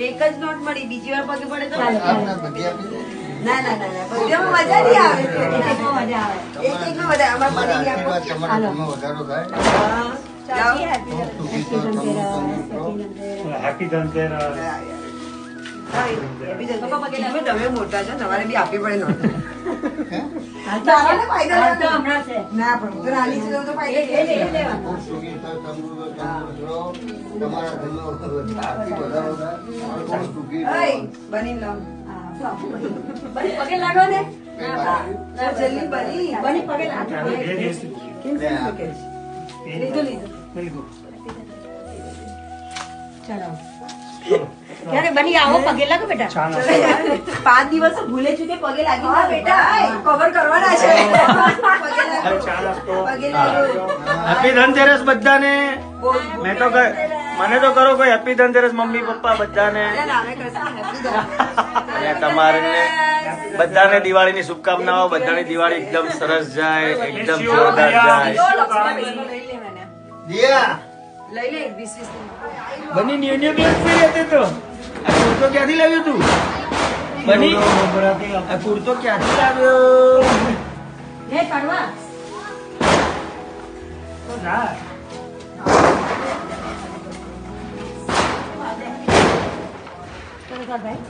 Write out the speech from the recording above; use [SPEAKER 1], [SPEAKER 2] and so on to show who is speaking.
[SPEAKER 1] એક જ નોટ મળી બીજી વાર પગે પડે તો. ના ના ના ના બધામાં મજા નહીં આવે.
[SPEAKER 2] મજા આવે.
[SPEAKER 1] એક એકમાં બધા અમારે બની ગયા.
[SPEAKER 3] આશીર્વાદ તમારા ઘરમાં વધારો થાય.
[SPEAKER 1] હા. જાઓ.
[SPEAKER 3] ખૂબ સુખી થો, તંદુરસ્ત રહો.
[SPEAKER 4] હેપી ધનતેરસ
[SPEAKER 1] હા, એ બી જશે. જીજુ, તમે મોટા છો તમારે બી આપવી પડે નોટ. ને, પણ તો છું તો બની
[SPEAKER 2] પગે લાગો ને
[SPEAKER 1] જલ્દી
[SPEAKER 2] પગે લાગો
[SPEAKER 1] લીધું લીધું
[SPEAKER 2] ચલો આવો પગે લાગો બેટા
[SPEAKER 1] પાંચ દિવસ ભૂલે ચૂકે પગે લાગી બેટા કવર કરવાના છે પગે લાગો.
[SPEAKER 4] ચા નાસ્તો
[SPEAKER 1] પગે લાગો
[SPEAKER 5] હેપી ધનતેરસ બધાને. મેં તો મને તો કરો કોઈ હેપી ધનતેરસ મમ્મી પપ્પા બધાને. અને તમારે બધાને દિવાળીની શુભકામનાઓ બધાની દિવાળી એકદમ સરસ જાય એકદમ જોરદાર જાય.
[SPEAKER 1] જો, લક્ષ્મીબેન, લઈ લે મને.
[SPEAKER 3] દિયા,
[SPEAKER 1] લઈ લે વીસ વીસ
[SPEAKER 5] બની ન્યુ ન્યુ ક્લાસ હતી તો. આ કુર્તો ક્યાંથી લાવ્યો તું? બની? આ કુર્તો ક્યાંથી લાવ્યો?
[SPEAKER 2] હે કડવા
[SPEAKER 4] ના
[SPEAKER 2] ચલો કર ભાઈ